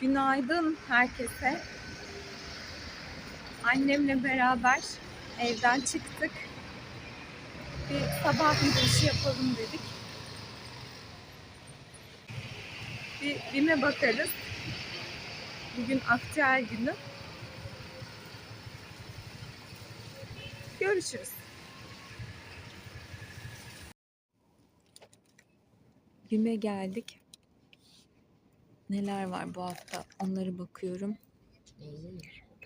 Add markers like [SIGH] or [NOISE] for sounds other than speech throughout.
Günaydın herkese. Annemle beraber evden çıktık. Bir sabah yürüyüşü yapalım dedik. Bir BİM'e bakarız. Bugün aktüel günü. Görüşürüz. BİM'e geldik. Neler var bu hafta onları bakıyorum.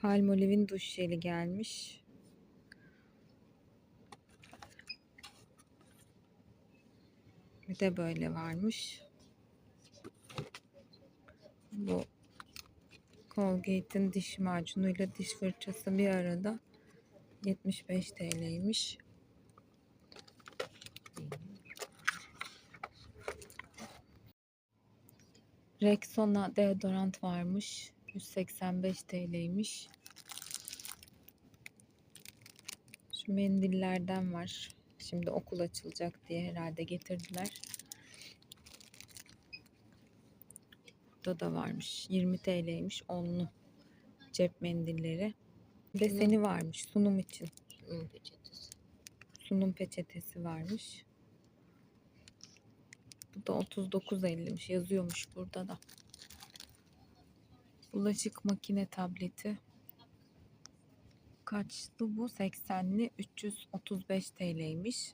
Palmolive'in duş jeli gelmiş. Bir de böyle varmış. Bu Colgate'in diş macunuyla diş fırçası bir arada 75 TL'ymiş. Rexona deodorant varmış. 185 TL'ymiş. Şu mendillerden var. Şimdi okul açılacak diye herhalde getirdiler. Burada da varmış. 20 TL'ymiş onlu cep mendilleri. Deseni varmış sunum için. Sunum peçetesi. Sunum peçetesi varmış. Da 39.50'miş. Yazıyormuş burada da. Bulaşık makine tableti. Kaçtı bu? 80'li 335 TL'ymiş.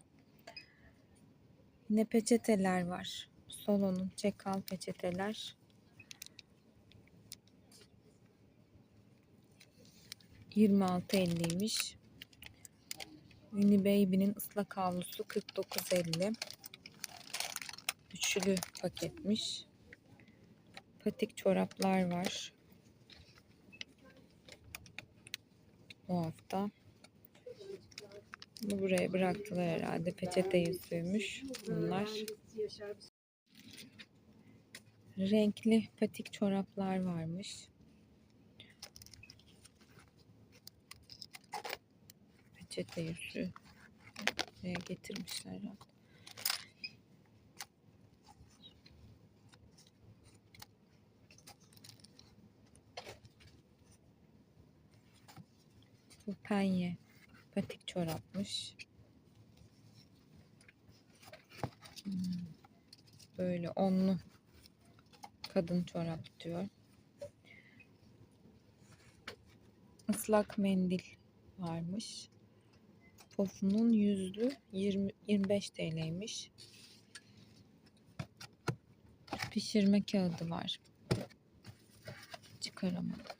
Yine peçeteler var. Solo'nun çekal peçeteler. %26.50'ymiş. Uni Baby'nin ıslak havlusu 49.50. Üçlü paketmiş. Patik çoraplar var. Bu hafta. Bunu buraya bıraktılar herhalde. Peçete yüzüymüş bunlar. Renkli patik çoraplar varmış. Peçete yüzü. Buraya getirmişler herhalde. Bu penye patik çorapmış. Hmm, Böyle onlu kadın çorap diyor. Islak mendil varmış. Pofunun yüzlü 20, 25 TL'ymiş. Pişirme kağıdı var. Çıkaramadım.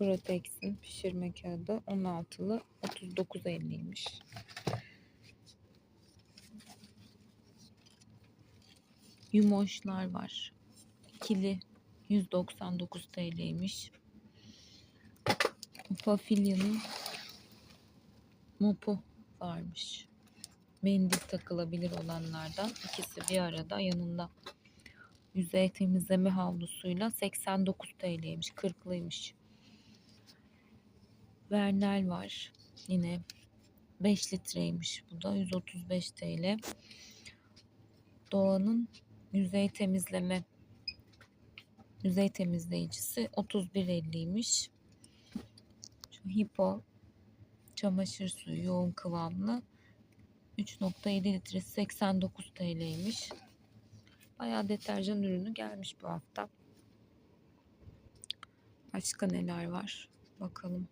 Protex'in pişirme kağıdı 16'lı 39.50'ymiş. Yumoşlar var. İkili 199 TL'ymiş. Pafilya'nın mopu varmış. Mendil takılabilir olanlardan. ikisi bir arada yanında yüzey temizleme havlusuyla 89 TL'ymiş. 40'lıymış. Vernel var. Yine 5 litreymiş bu da 135 TL. Doğanın yüzey temizleme yüzey temizleyicisi 31.50'ymiş. Şu Hippo çamaşır suyu yoğun kıvamlı 3.7 litresi 89 TL'ymiş. Bayağı deterjan ürünü gelmiş bu hafta. Başka neler var? Bakalım.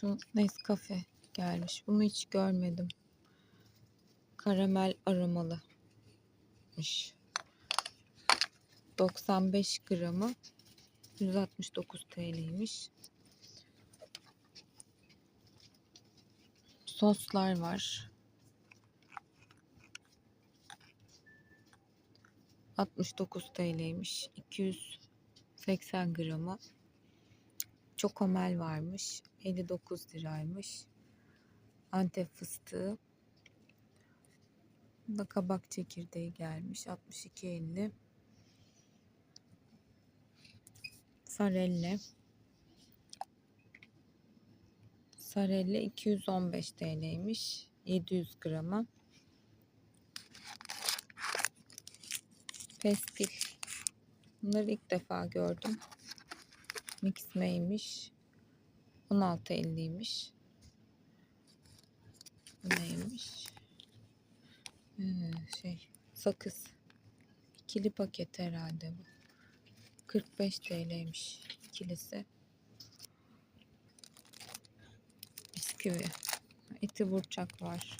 Şu Nescafe gelmiş. Bunu hiç görmedim. Karamel aromalımış. 95 gramı 169 TL'ymiş. Soslar var. 69 TL'ymiş. 280 gramı. Çokomel varmış. 59 liraymış. Antep fıstığı. Da kabak çekirdeği gelmiş. 62.50. Sarelle. Sarelle 215 TL'ymiş. 700 grama. Pestil. Bunları ilk defa gördüm. Mixmeymiş. 16.50'ymiş. Bu neymiş? Ee, şey sakız. İkili paket herhalde bu. 45 TL'ymiş ikilisi. Bisküvi. Eti burçak var.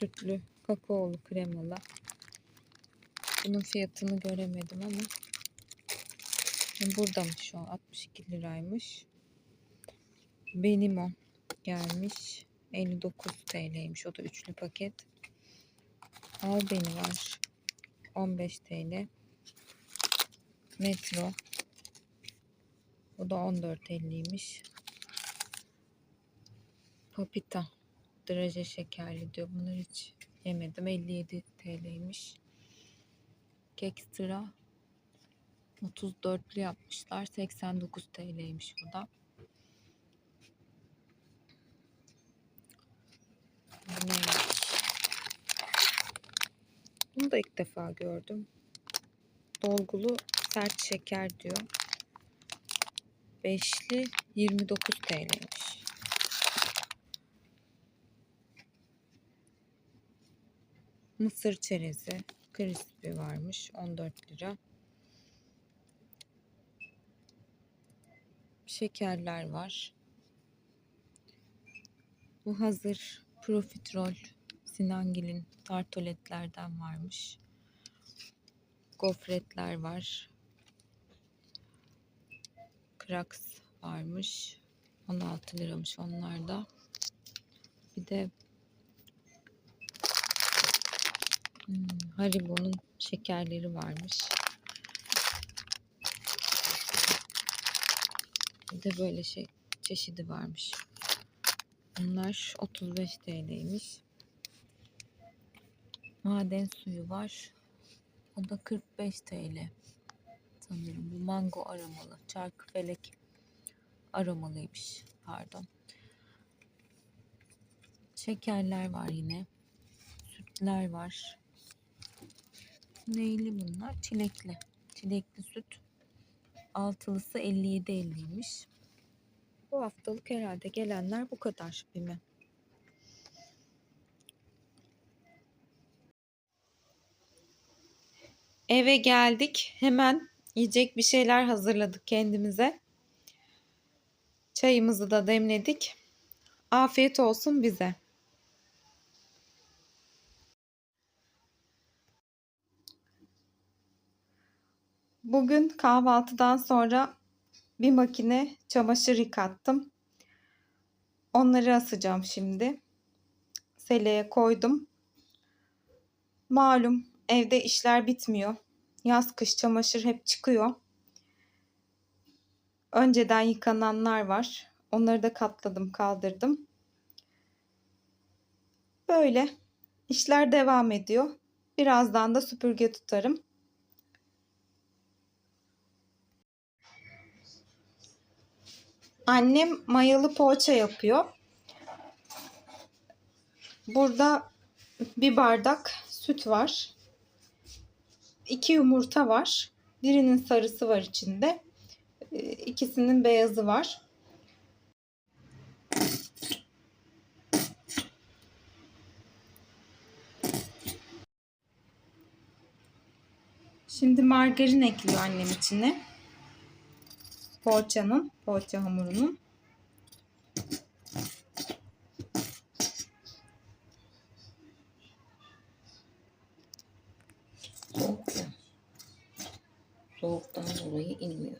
Sütlü, kakaolu, kremalı. Bunun fiyatını göremedim ama buradaymış şu an 62 liraymış. Benim o gelmiş. 59 TL'ymiş. O da üçlü paket. Al beni var. 15 TL. Metro. O da 14.50'ymiş. Papita. Draje şekerli diyor. Bunları hiç yemedim. 57 TL'ymiş. Kek sıra 34'lü yapmışlar. 89 TL'ymiş bu da. Bunu da ilk defa gördüm. Dolgulu sert şeker diyor. Beşli 29 TL'ymiş. Mısır çerezi crispy varmış 14 lira. Şekerler var. Bu hazır profiterol Sinangil'in tartoletlerden varmış. Gofretler var. Kraks varmış. 16 liramış onlar da. Bir de hmm, Haribo'nun şekerleri varmış. Bir de böyle şey çeşidi varmış. Bunlar 35 TL'ymiş. Maden suyu var. O da 45 TL. Sanırım bu mango aromalı. Çarkı felek aromalıymış. Pardon. Şekerler var yine. Sütler var. Neyli bunlar? Çilekli. Çilekli süt. Altılısı 57.50'ymiş. Bu haftalık herhalde gelenler bu kadar bir mi? Eve geldik. Hemen yiyecek bir şeyler hazırladık kendimize. Çayımızı da demledik. Afiyet olsun bize. Bugün kahvaltıdan sonra bir makine çamaşır yıkattım. Onları asacağım şimdi. Seleye koydum. Malum evde işler bitmiyor. Yaz kış çamaşır hep çıkıyor. Önceden yıkananlar var. Onları da katladım, kaldırdım. Böyle işler devam ediyor. Birazdan da süpürge tutarım. Annem mayalı poğaça yapıyor. Burada bir bardak süt var. İki yumurta var. Birinin sarısı var içinde. Ee, İkisinin beyazı var. Şimdi margarin ekliyor annem içine. Poğaçanın, poğaça hamurunun. Soğuktan dolayı inmiyor.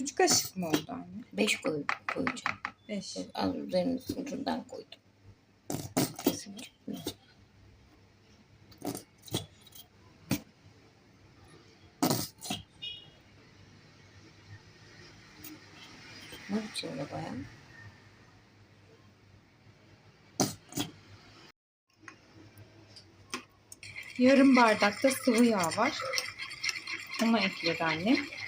3 kaşık mı oldu anne? 5 koy, koyacağım. 5. Az üzerinin ucundan koydum. Kesin çıkmıyor. Ne biçim de bayağı? Yarım bardakta sıvı yağ var. Onu ekledi annem.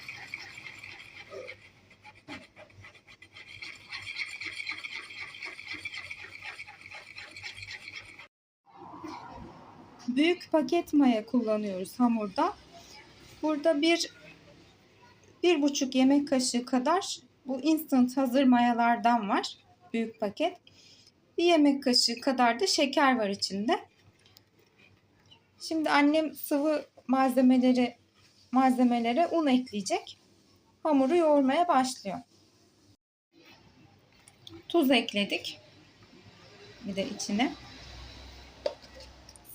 Büyük paket maya kullanıyoruz hamurda. Burada bir bir buçuk yemek kaşığı kadar bu instant hazır mayalardan var. Büyük paket. Bir yemek kaşığı kadar da şeker var içinde. Şimdi annem sıvı malzemeleri malzemelere un ekleyecek. Hamuru yoğurmaya başlıyor. Tuz ekledik. Bir de içine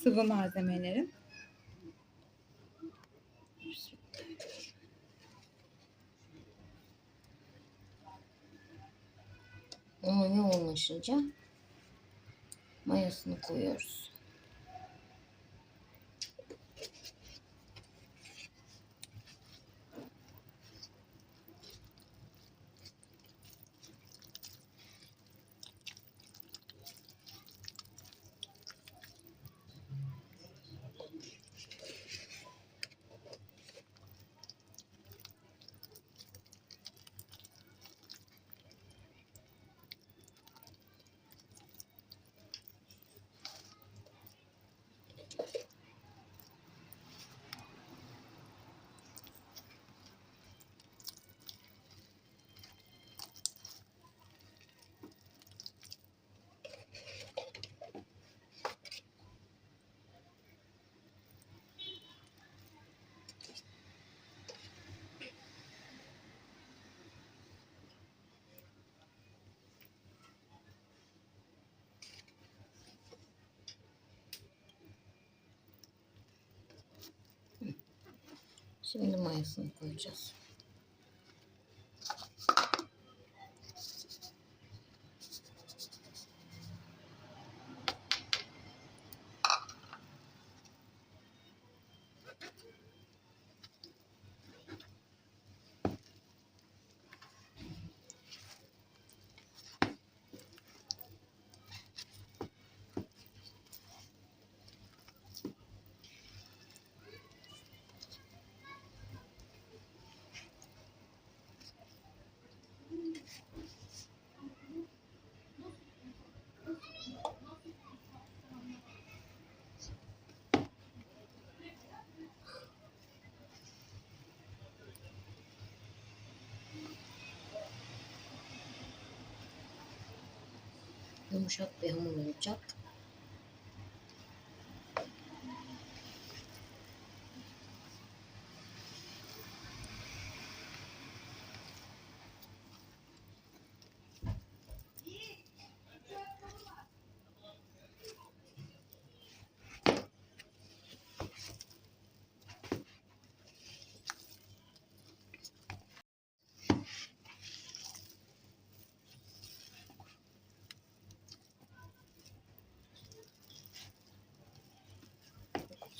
sıvı malzemelerin. Unun yoğunlaşınca mayasını koyuyoruz. Şimdi mayasını koyacağız. Yumuşak bir hamur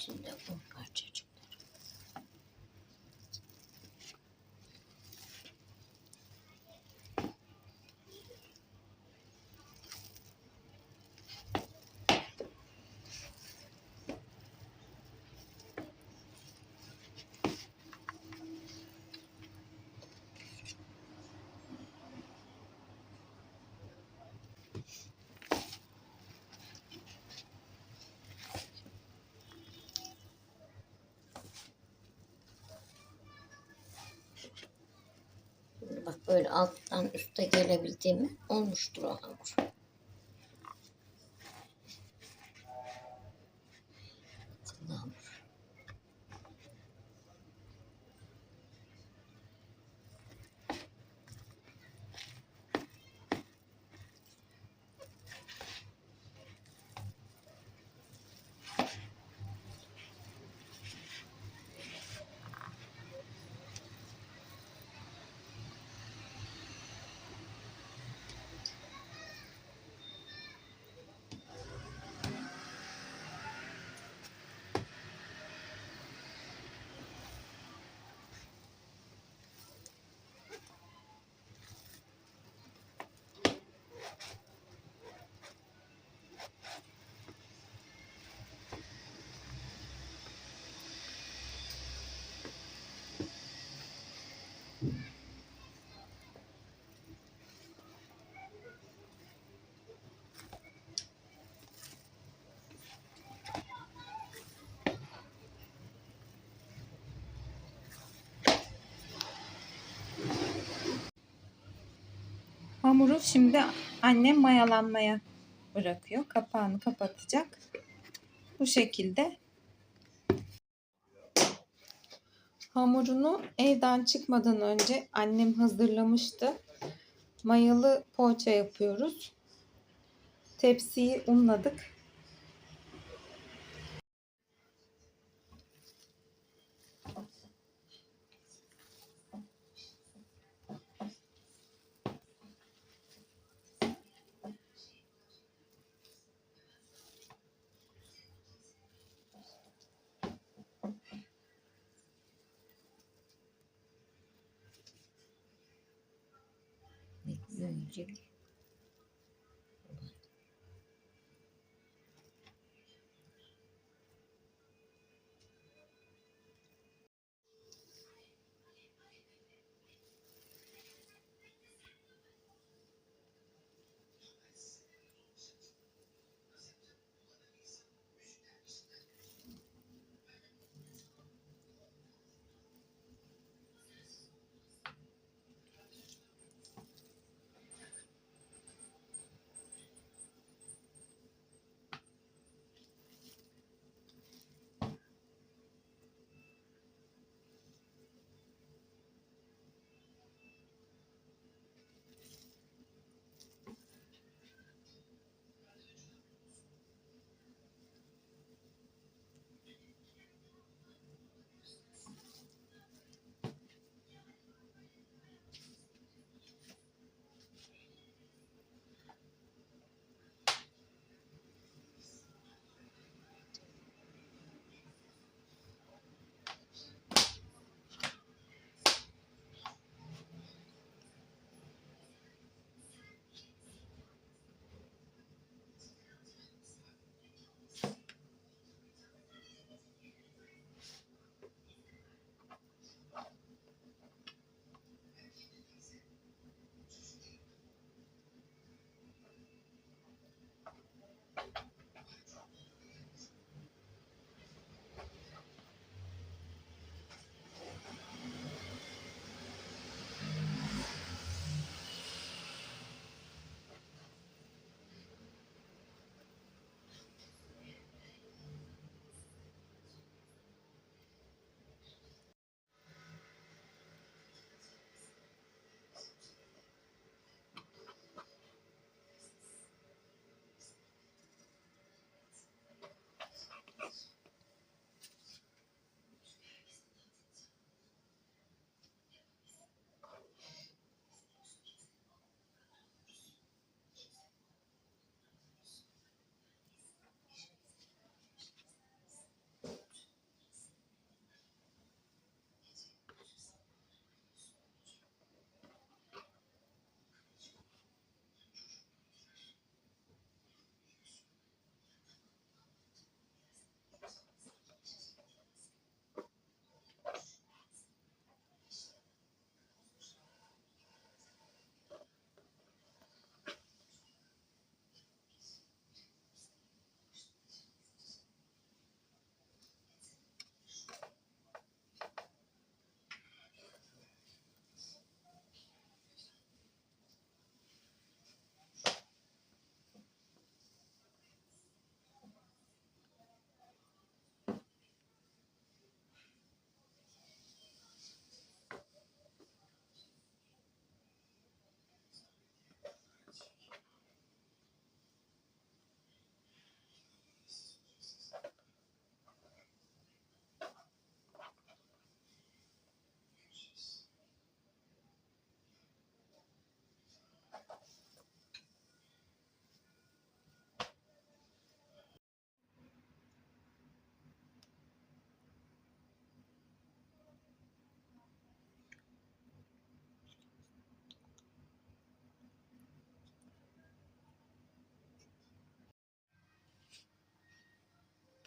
olacak. Şimdi un parçacıkları. Şimdi bak böyle alttan üste gelebildiğimi olmuştur o hamur. Hamuru şimdi annem mayalanmaya bırakıyor. Kapağını kapatacak. Bu şekilde hamurunu evden çıkmadan önce annem hazırlamıştı. Mayalı poğaça yapıyoruz. Tepsiyi unladık. Önce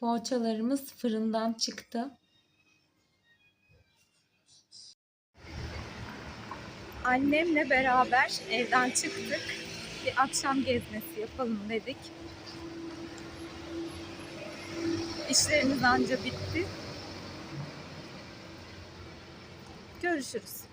Poğaçalarımız fırından çıktı. Annemle beraber evden çıktık. Bir akşam gezmesi yapalım dedik. İşlerimiz anca bitti. Görüşürüz.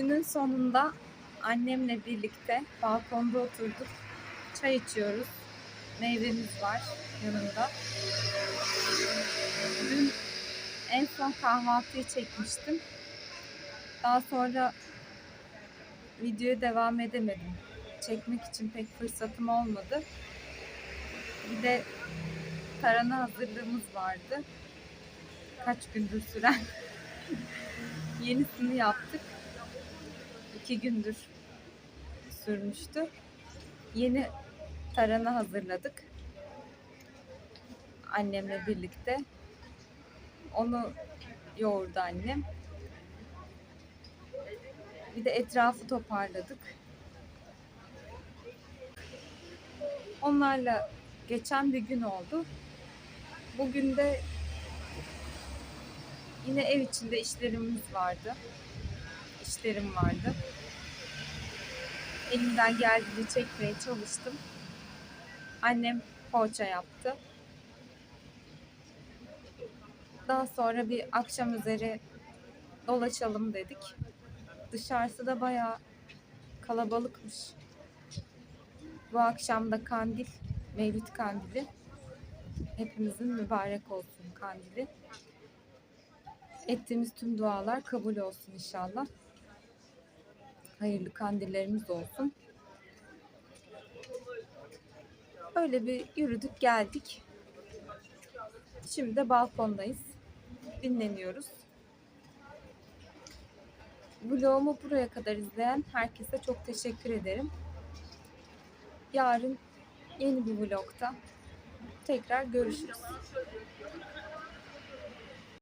Günün sonunda annemle birlikte balkonda oturduk. Çay içiyoruz. Meyvemiz var yanında. Dün en son kahvaltıyı çekmiştim. Daha sonra videoya devam edemedim. Çekmek için pek fırsatım olmadı. Bir de tarhana hazırlığımız vardı. Kaç gündür süren. [LAUGHS] Yenisini yaptık. İki gündür sürmüştü. Yeni tarhana hazırladık. Annemle birlikte. Onu yoğurdu annem. Bir de etrafı toparladık. Onlarla geçen bir gün oldu. Bugün de yine ev içinde işlerimiz vardı. İşlerim vardı. Elimden geldiğince çekmeye çalıştım. Annem poğaça yaptı. Daha sonra bir akşam üzeri dolaşalım dedik. Dışarısı da bayağı kalabalıkmış. Bu akşam da kandil, Mevlid kandili. Hepimizin mübarek olsun kandili. Ettiğimiz tüm dualar kabul olsun inşallah. Hayırlı kandillerimiz olsun. Öyle bir yürüdük geldik. Şimdi de balkondayız. Dinleniyoruz. Vlogumu buraya kadar izleyen herkese çok teşekkür ederim. Yarın yeni bir vlogta tekrar görüşürüz.